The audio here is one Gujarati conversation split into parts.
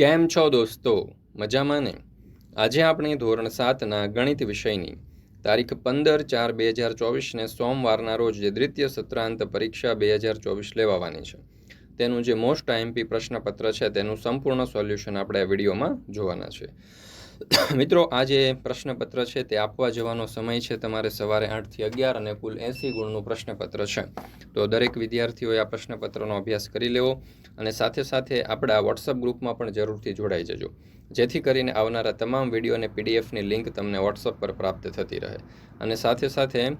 કેમ છો દોસ્તો? મજામાં ને? આજે આપણે ધોરણ સાતના ગણિત વિષયની તારીખ પંદર ચાર બે હજાર ચોવીસને સોમવારના રોજ જે દ્વિતીય સત્રાંત પરીક્ષા બે હજાર ચોવીસ લેવાવાની છે. તેનું જે મોસ્ટ આઈએમપી પ્રશ્નપત્ર છે તેનું સંપૂર્ણ સોલ્યુશન આપણે આ વિડીયોમાં જોવાના છે. મિત્રો આ જે પ્રશ્નપત્ર છે, તે આપવા જવાનો સમય છે. તમારે સવારે આઠથી અગિયાર અને કુલ એંસી ગુણનું પ્રશ્નપત્ર છે. તો દરેક વિદ્યાર્થીઓએ આ પ્રશ્નપત્રનો અભ્યાસ કરી લેવો અને સાથે સાથે આપણા વોટ્સઅપ ગ્રુપમાં પણ જરૂરથી જોડાઈ જજો. જેથી કરીને આવનારા તમામ વીડિયો અને પીડીએફની લિંક તમને વોટ્સઅપ પર પ્રાપ્ત થતી રહે. અને સાથે સાથે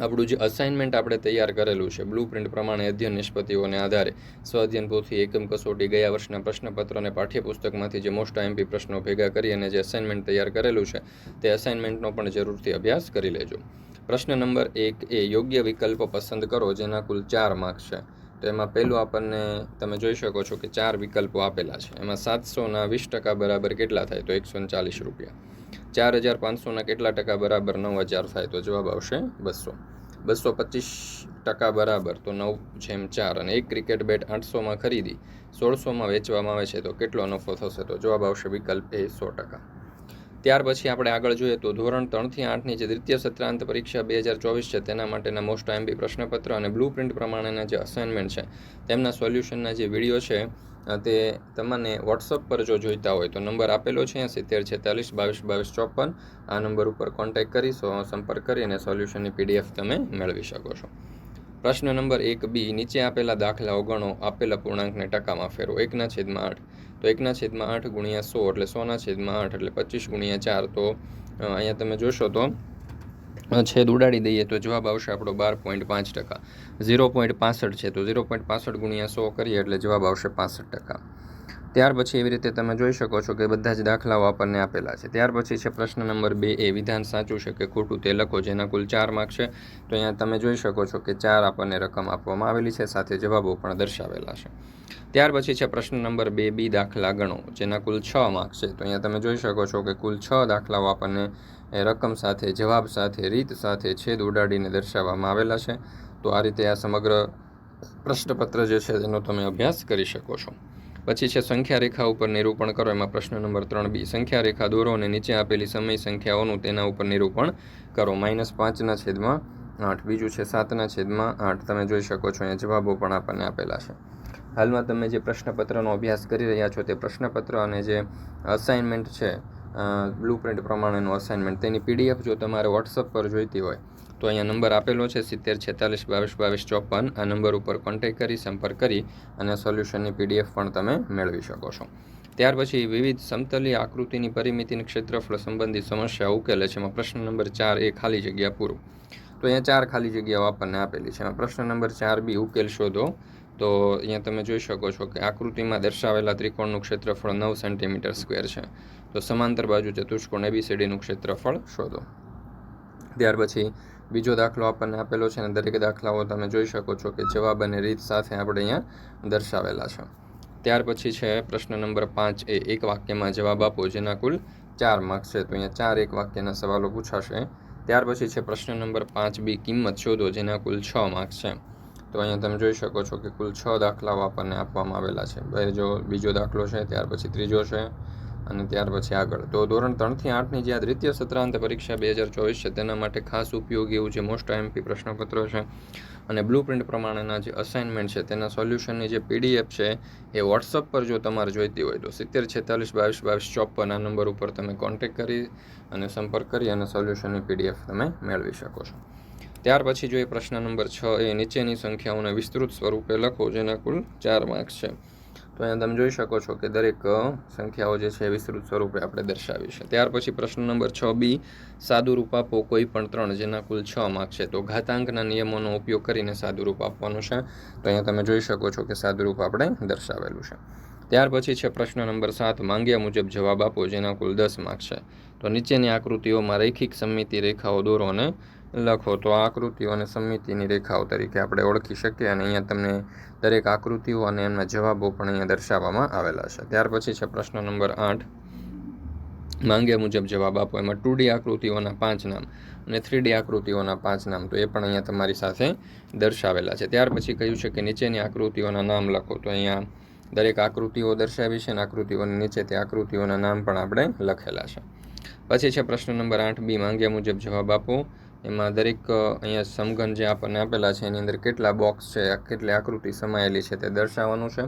આપણું જે અસાઇનમેન્ટ આપણે તૈયાર કરેલું છે બ્લુ પ્રિન્ટ પ્રમાણે અધ્યયન નિષ્પતિઓને આધારે સ્વઅધ્યયન પોથી એકમ કસોટી ગયા વર્ષના પ્રશ્નપત્ર અને પાઠ્યપુસ્તકમાંથી જે મોસ્ટ એમપી પ્રશ્નો ભેગા કરી અને જે અસાઇનમેન્ટ તૈયાર કરેલું છે, તે અસાઇનમેન્ટનો પણ જરૂરથી અભ્યાસ કરી લેજો. પ્રશ્ન નંબર એક એ, યોગ્ય વિકલ્પ પસંદ કરો જેના કુલ ચાર માર્ક્સ છે. તો એમાં પહેલું આપણને તમે જોઈ શકો છો કે ચાર વિકલ્પો આપેલા છે. એમાં સાતસોના વીસ ટકા બરાબર કેટલા થાય? તો એકસો ચાલીસ રૂપિયા. ચાર હજાર પાંચસોના કેટલા ટકા બરાબર નવ હજાર થાય તો જવાબ આવશે બસો. બસો પચીસ ટકા બરાબર તો નવ જેમ ચાર અને એક ક્રિકેટ બેટ આઠસોમાં ખરીદી સોળસોમાં વેચવામાં આવે છે તો કેટલો નફો થશે તો જવાબ આવશે વિકલ્પ એ સો ટકા. ત્યાર પછી આપણે આગળ જોઈએ તો ધોરણ ત્રણથી આઠની જે દ્વિતીય સત્રાંત પરીક્ષા બે હજાર ચોવીસ છે, તેના માટેના મોસ્ટ એમબી પ્રશ્નપત્ર અને બ્લુ પ્રિન્ટ પ્રમાણેના જે અસાઇનમેન્ટ છે, તેમના સોલ્યુશનના જે વીડિયો છે તે તમને વોટ્સઅપ પર જો જોઈતા હોય તો નંબર આપેલો છે, સિત્તેર છેતાલીસ, બાવીસ બાવીસ, ચોપન, આ નંબર ઉપર કોન્ટેક્ટ કરી સંપર્ક કરી અને સોલ્યુશનની પીડીએફ તમે મેળવી શકો છો. પ્રશ્ન નંબર એક બી, નીચે આપેલા દાખલાઓ ગણો આપેલા પૂર્ણાંકને ટકામાં ફેરવો. એકના છેદમાં આઠ. તો એકના છેદમાં આઠ ગુણ્યા સો એટલે સોના છેદમાં આઠ એટલે પચીસ ગુણ્યા ચાર. તો અહીંયા તમે જોશો તો છેદ ઉડાડી દઈએ તો જવાબ આવશે આપણો બાર પોઈન્ટ પાંચ ટકા. ઝીરો પોઈન્ટ પાસઠ છે તો ઝીરો પોઈન્ટ પાસઠ ગુણ્યા સો કરીએ એટલે જવાબ આવશે પાસઠ ટકા. ત્યાર પછી એવી રીતે તમે જોઈ શકો છો કે બધા જ દાખલાઓ આપણને આપેલા છે. ત્યાર પછી છે પ્રશ્ન નંબર બે એ વિધાન સાચું છે કે ખોટું તે લખો જેના કુલ ચાર માર્ક છે? તો અહીંયા તમે જોઈ શકો છો કે ચાર આપણને રકમ આપવામાં આવેલી છે, સાથે જવાબો પણ દર્શાવેલા છે. ત્યાર પછી છે પ્રશ્ન નંબર બે બી દાખલા ગણો જેના કુલ છ માર્ક છે. તો અહીંયા તમે જોઈ શકો છો કે કુલ છ દાખલાઓ આપણને રકમ સાથે, જવાબ સાથે, રીત સાથે છેદ ઉડાડીને દર્શાવવામાં આવેલા છે. તો આ રીતે આ સમગ્ર પ્રશ્નપત્ર જે છે તેનો તમે અભ્યાસ કરી શકો છો. પછી છે સંખ્યા રેખા ઉપર નિરૂપણ કરો. એમાં પ્રશ્ન નંબર ત્રણ બી. સંખ્યા રેખા દોરો અને નીચે આપેલી સમય સંખ્યાઓનું તેના ઉપર નિરૂપણ કરો. માઇનસ પાંચના છેદમાં આઠ. બીજું છે સાતના છેદમાં આઠ. તમે જોઈ શકો છો, અહીંયા જવાબો પણ આપણને આપેલા છે. હાલમાં તમે જે પ્રશ્નપત્રનો અભ્યાસ કરી રહ્યા છો તે પ્રશ્નપત્ર અને જે અસાઇનમેન્ટ છે બ્લુ પ્રિન્ટ પ્રમાણેનું અસાઇનમેન્ટ તેની પીડીએફ જો તમારે વોટ્સઅપ પર જોઈતી હોય તો અહીંયા નંબર આપેલો છે સિત્તેર, છેતાલીસ, બાવીસ બાવીસ, ચોપન. આ નંબર ઉપર કોન્ટેક્ટ કરી, સંપર્ક કરી અને સોલ્યુશનની પીડીએફ પણ તમે મેળવી શકો છો. ત્યાર પછી વિવિધ સમતલી આકૃતિની પરિમિતિની ક્ષેત્રફળ સંબંધિત સમસ્યા ઉકેલે છે. એમાં પ્રશ્ન નંબર ચાર એ ખાલી જગ્યા પૂરું. તો અહીંયા ચાર ખાલી જગ્યાઓ આપણને આપેલી છે. એમાં પ્રશ્ન નંબર ચાર બી ઉકેલ શોધો. તો અહીંયા તમે જોઈ શકો છો કે આકૃતિમાં દર્શાવેલા ત્રિકોણનું ક્ષેત્રફળ નવ સેન્ટીમીટર સ્ક્વેર છે. તો સમાંતર બાજુ ચતુષ્કોણ એબીસીડીનું ક્ષેત્રફળ શોધો. ત્યાર પછી બીજો દાખલો આપણને આપેલો છે અને દરેક દાખલાઓ તમે જોઈ શકો છો કે જવાબ અને રીત સાથે આપણે અહીંયા દર્શાવેલા છે. ત્યાર પછી છે પ્રશ્ન નંબર પાંચ એ એક વાક્યમાં જવાબ આપો, જેના કુલ ચાર માર્ક્સ છે. તો અહીંયા ચાર એક વાક્યના સવાલો પૂછાશે. ત્યાર પછી છે પ્રશ્ન નંબર પાંચ બી કિંમત શોધો, જેના કુલ છ માર્ક્સ છે. તો અહીંયા તમે જોઈ શકો છો કે કુલ છ દાખલાઓ આપણને આપવામાં આવેલા છે. જો બીજો દાખલો છે, ત્યાર પછી ત્રીજો છે. અને ત્યાર પછી આગળ. તો ધોરણ ત્રણથી આઠની જે આ દ્વિતીય સત્રાંત પરીક્ષા બે હજાર ચોવીસ છે, તેના માટે ખાસ ઉપયોગી એવું જે મોસ્ટ આઈએમપી પ્રશ્નપત્રો છે અને બ્લુ પ્રિન્ટ પ્રમાણેના જે અસાઇનમેન્ટ છે, તેના સોલ્યુશનની જે પીડીએફ છે, એ વોટ્સઅપ પર જો તમારે જોઈતી હોય તો સિત્તેર છેતાલીસ બાવીસ બાવીસ ચોપન આ નંબર ઉપર તમે કોન્ટેક્ટ કરી અને સંપર્ક કરી અને સોલ્યુશનની પીડીએફ તમે મેળવી શકો છો. ત્યાર પછી જો એ પ્રશ્ન નંબર છ એ નીચેની સંખ્યાઓને વિસ્તૃત સ્વરૂપે લખો, જેના કુલ ચાર માર્ક્સ છે. તો અહીંયા તમે જોઈ શકો છો કે દરેક સંખ્યાઓ જે છે વિસ્તૃત સ્વરૂપે આપણે દર્શાવી છે. ત્યાર પછી પ્રશ્ન નંબર છ, બી, સાદુરૂપ આપો કોઈ પણ ત્રણ, જેના કુલ છ માર્ક છે. તો ઘાતાંકના નિયમોનો ઉપયોગ કરીને સાદુરૂપ આપવાનું છે. તો અહીંયા તમે જોઈ શકો છો કે સાદુરૂપ આપણે દર્શાવેલું છે. ત્યાર પછી છે પ્રશ્ન નંબર સાત, માંગ્યા મુજબ જવાબ આપો, જેના કુલ દસ માર્ક છે. તો નીચેની આકૃતિઓમાં રૈખિક સમિતિ રેખાઓ દોરો અને લખો. તો આકૃતિઓ અને સમિતિની રેખાઓ તરીકે આપણે ઓળખી શકીએ અને અહીંયા તમને દરેક આકૃતિઓ અને એમના જવાબો પણ અહીંયા દર્શાવવામાં આવેલા છે. ત્યાર પછી છે પ્રશ્ન નંબર આઠ. માંગ્યા મુજબ જવાબ આપો. એમાં ટુ ડી આકૃતિઓના પાંચ નામ અને થ્રી ડી આકૃતિઓના પાંચ નામ. તો એ પણ અહીંયા તમારી સાથે દર્શાવેલા છે. ત્યાર પછી કહ્યું છે કે નીચેની આકૃતિઓના નામ લખો. તો અહીંયા દરેક આકૃતિઓ દર્શાવી છે અને આકૃતિઓની નીચે તે આકૃતિઓના નામ પણ આપણે લખેલા છે. પછી છે પ્રશ્ન નંબર આઠ. બી માંગ્યા મુજબ જવાબ આપો. એમાં દરેક અહીંયા સમઘન જે આપણને આપેલા છે, એની અંદર કેટલા બોક્સ છે, કેટલી આકૃતિ સમાયેલી છે તે દર્શાવવાનું છે.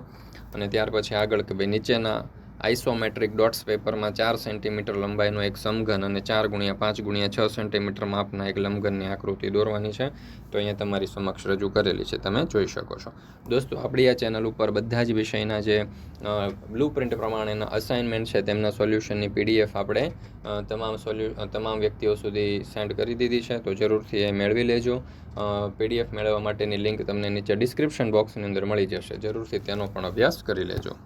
અને ત્યાર પછી આગળ કે ભાઈ નીચેના આઇસોમેટ્રિક ડોટ્સ પેપરમાં ચાર સેન્ટીમીટર લંબાઈનો એક સમઘન અને ચાર ગુણ્યા પાંચ ગુણ્યા છ સેન્ટીમીટર માપના એક લંબઘનની આકૃતિ દોરવાની છે. તો અહીંયા તમારી સમક્ષ રજૂ કરેલી છે, તમે જોઈ શકો છો. દોસ્તો, આપણી આ ચેનલ ઉપર બધા જ વિષયના જે બ્લુ પ્રિન્ટ પ્રમાણેના અસાઇનમેન્ટ છે, તેમના સોલ્યુશનની પીડીએફ આપણે તમામ સોલ્યુ તમામ વ્યક્તિઓ સુધી સેન્ડ કરી દીધી છે. તો જરૂરથી એ મેળવી લેજો. પીડીએફ મેળવવા માટેની લિંક તમને નીચે ડિસ્ક્રિપ્શન બોક્સની અંદર મળી જશે. જરૂરથી તેનો પણ અભ્યાસ કરી લેજો.